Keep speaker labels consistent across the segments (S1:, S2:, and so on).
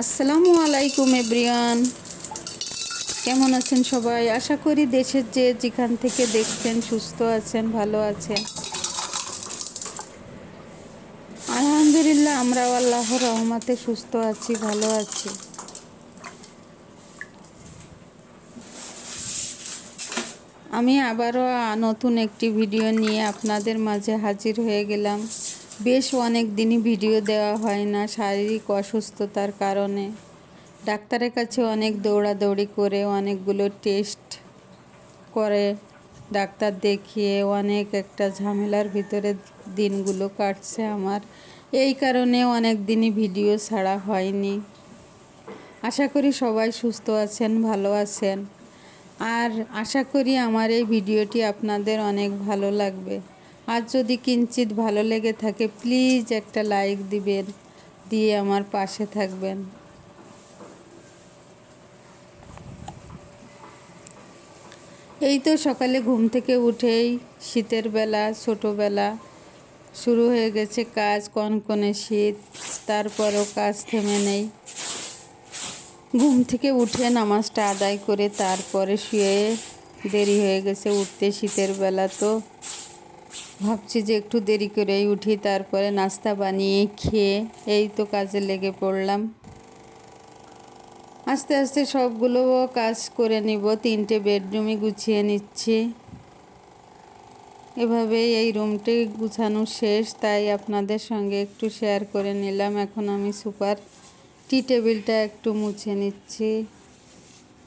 S1: আসসালামু আলাইকুম, এভরিওয়ান। কেমন আছেন সবাই? আশা করি দেশের যে যেখান থেকে দেখছেন সুস্থ আছেন, ভালো আছেন। আলহামদুলিল্লাহ, আমরাও আল্লাহর রহমাতে সুস্থ আছি, ভালো আছি। আমি আবারও নতুন একটি ভিডিও নিয়ে আপনাদের মাঝে হাজির হয়ে গেলাম। বেশ অনেক দিনই ভিডিও দেওয়া হয় না শারীরিক অসুস্থতার কারণে। ডাক্তারের কাছে অনেক দৌড়াদৌড়ি করে অনেকগুলো টেস্ট করে ডাক্তার দেখিয়ে অনেক একটা ঝামেলার ভিতরে দিনগুলো কাটছে আমার। এই কারণে অনেক দিনই ভিডিও ছাড়া হয়নি। আশা করি সবাই সুস্থ আছেন, ভালো আছেন। আর আশা করি আমার এই ভিডিওটি আপনাদের অনেক ভালো লাগবে। আর যদি কিঞ্চিত ভালো লেগে থাকে প্লিজ একটা লাইক দিবেন, দিয়ে আমার পাশে থাকবেন। এই তো সকালে ঘুম থেকে উঠেই শীতের বেলা, ছোটোবেলা শুরু হয়ে গেছে কাজ, কনকনে শীত, তারপরও কাজ থেমে নেই। ঘুম থেকে উঠে নামাজটা আদায় করে তারপরে শুয়ে দেরি হয়ে গেছে, উঠতে শীতের বেলা তো। ভাবছি যে একটু দেরি করেই উঠি, তারপরে নাস্তা বানিয়ে খেয়ে এই তো কাজে লেগে পড়লাম। আস্তে আস্তে সবগুলো কাজ করে নিব, তিনটে বেডরুমই গুছিয়ে নিচ্ছি। এভাবেই এই রুমটি গুছানো শেষ, তাই আপনাদের সঙ্গে একটু শেয়ার করে নিলাম। এখন আমি সুপার টি টেবিলটা একটু মুছে নিচ্ছি,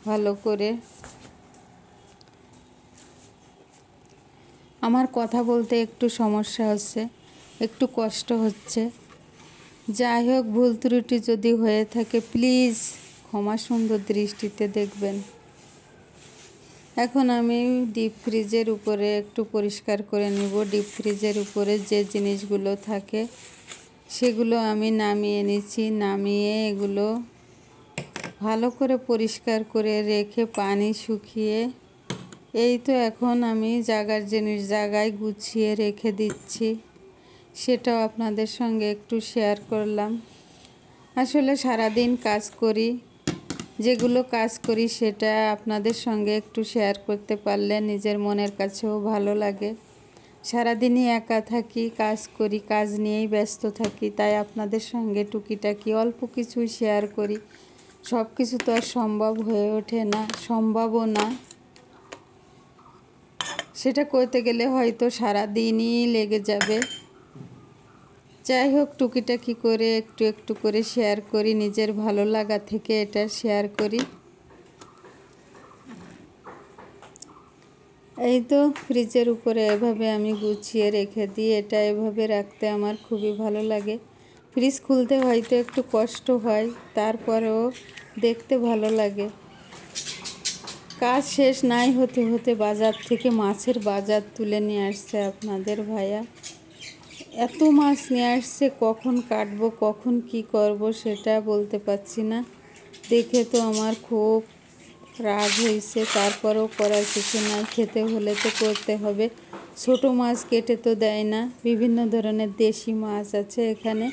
S1: ভালো করে। আমার কথা বলতে একটু সমস্যা হচ্ছে, একটু কষ্ট হচ্ছে। যাই হোক, ভুল ত্রুটি যদি হয়ে থাকে, প্লিজ ক্ষমা সুন্দর দৃষ্টিতে দেখবেন। এখন আমি ডিপ ফ্রিজের উপরে একটু পরিষ্কার করে নিব। ডিপ ফ্রিজের উপরে যে জিনিসগুলো থাকে, সেগুলো আমি নামিয়ে নিচ্ছি। নামিয়ে এগুলো ভালো করে পরিষ্কার করে রেখে পানি শুকিয়ে এই তো এখন আমি জায়গার জিনিস জায়গায় গুছিয়ে রেখে দিচ্ছি। সেটাও আপনাদের সঙ্গে একটু শেয়ার করলাম। আসলে সারাদিন কাজ করি, যেগুলো কাজ করি সেটা আপনাদের সঙ্গে একটু শেয়ার করতে পারলে নিজের মনের কাছেও ভালো লাগে। সারাদিনই একা থাকি, কাজ করি, কাজ নিয়েই ব্যস্ত থাকি, তাই আপনাদের সঙ্গে টুকিটাকি অল্প কিছু শেয়ার করি। সব কিছু তো আর সম্ভব হয়ে ওঠে না, সম্ভবও না। সেটা করতে গেলে হয়তো সারা দিনই লেগে যাবে। যাই হোক, টুকিটাকি করে একটু একটু করে শেয়ার করি, নিজের ভালো লাগা থেকে এটা শেয়ার করি। এই তো ফ্রিজের উপরে এভাবে আমি গুছিয়ে রেখে দিই, এটা এভাবে রাখতে আমার খুবই ভালো লাগে। ফ্রিজ খুলতে হয়তো একটু কষ্ট হয়, তারপরেও দেখতে ভালো লাগে। কাজ শেষ নাই হতে হতে বাজার থেকে মাছের বাজার তুলে নিয়ে আসছে আপনাদের ভাইয়া। এত মাছ নিয়ে আসছে, কখন কাটবো, কখন কি করব সেটা বলতে পারছি না। দেখে তো আমার খুব রাগ হয়েছে, তারপরেও করার কিছু নাই, খেতে হলে তো করতে হবে। ছোট মাছ কেটে তো দেয় না, বিভিন্ন ধরনের দেশি মাছ আছে এখানে।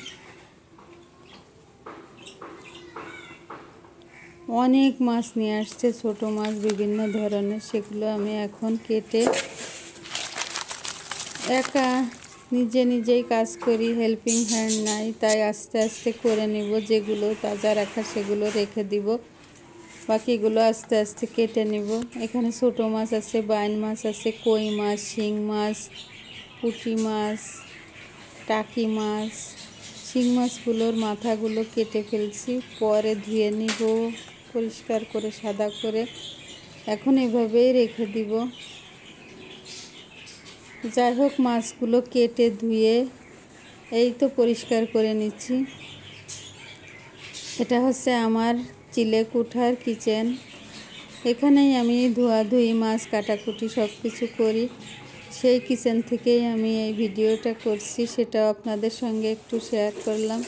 S1: অনেক মাছ নিয়ে আসছে, ছোট মাছ, বিভিন্ন ধরনের। সেগুলো আমি এখন কেটে একা নিজে নিজেই কাজ করি হেল্পিং হ্যান্ড নাই, তাই আস্তে আস্তে করে নিব। যেগুলো তাজা রাখা সেগুলো রেখে দিব, বাকিগুলো আস্তে আস্তে কেটে নিব। এখানে ছোট মাছ আছে, বাইন মাছ আছে, কই মাছ, শিং মাছ, পুঁটি মাছ, টাকি মাছ। শিং মাছগুলোর মাথাগুলো কেটে ফেলছি, পরে ধুয়ে নিব। পরিষ্কার করে, সাদা করে এখন এভাবেই রেখে দিব। যাই হোক, মাছগুলো কেটে ধুয়ে এই তো পরিষ্কার করে নিচ্ছি। এটা হচ্ছে আমার চিলে কুঠার কিচেন। এখানেই আমি ধোয়াধুয়ি মাছ কাটাকুটি সব কিছু করি। সেই কিচেন থেকেই আমি এই ভিডিওটা করছি, সেটাও আপনাদের সঙ্গে একটু শেয়ার করলাম।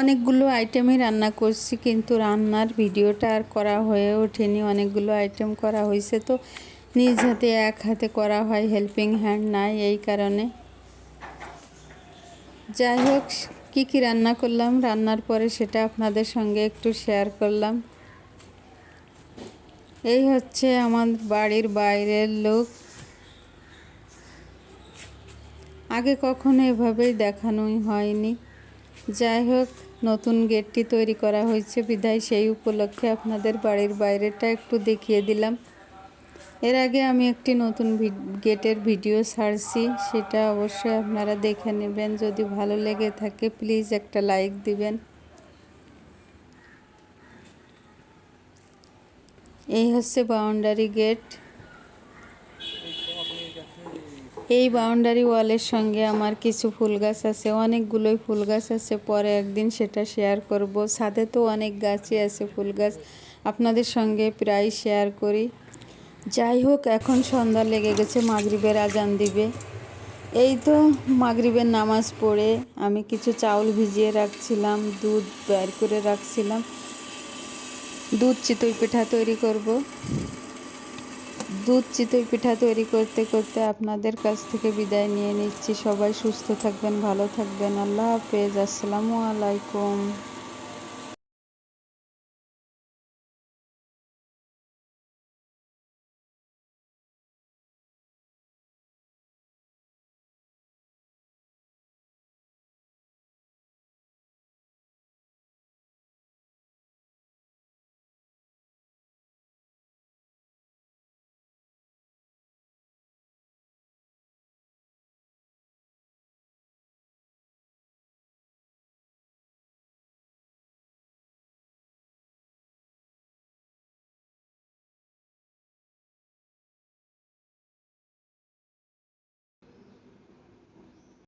S1: অনেকগুলো আইটেমই রান্না করছি, কিন্তু রান্নার ভিডিওটা আর করা হয়ে ওঠেনি। অনেকগুলো আইটেম করা হয়েছে তো নিজ হাতে এক হাতে করা হয় হেল্পিং হ্যান্ড নাই এই কারণে। যাই হোক, কী কী রান্না করলাম, রান্নার পরে সেটা আপনাদের সঙ্গে একটু শেয়ার করলাম। এই হচ্ছে আমার বাড়ির বাইরের লোক। আগে কখনো এভাবেই দেখানোই হয়নি। যাই হোক নতুন গেটটি তৈরি করা হয়েছে। বিধায় সেই উপলক্ষে আপনাদের বাড়ির বাইরেটা একটু দেখিয়ে দিলাম। এর আগে আমি একটি নতুন গেটের ভিডিও ছাড়ছি, সেটা অবশ্যই আপনারা দেখে নেবেন। যদি ভালো লেগে থাকে প্লিজ একটা লাইক দিবেন। এই হচ্ছে বাউন্ডারি গেট এই বাউন্ডারি ওয়ালের সঙ্গে আমার কিছু ফুল গাছ আছে, অনেকগুলোই ফুল গাছ আছে। পরে একদিন সেটা শেয়ার করব। সাথে তো অনেক গাছই আছে ফুল গাছ, আপনাদের সঙ্গে প্রায় শেয়ার করি। যাই হোক, এখন সন্ধ্যা লেগে গেছে, মাগরিবের আজান দিবে। এই তো মাগরিবের নামাজ পড়ে আমি কিছু চাউল ভিজিয়ে রাখছিলাম, দুধ বের করে রাখছিলাম। দুধ চিতই পিঠা তৈরি করব। দুধ চিতই পিঠা তৈরি করতে করতে আপনাদের কাছ থেকে বিদায় নিয়ে নিচ্ছি। সবাই সুস্থ থাকবেন, ভালো থাকবেন। আল্লাহ হাফেজ। আসসালামু আলাইকুম।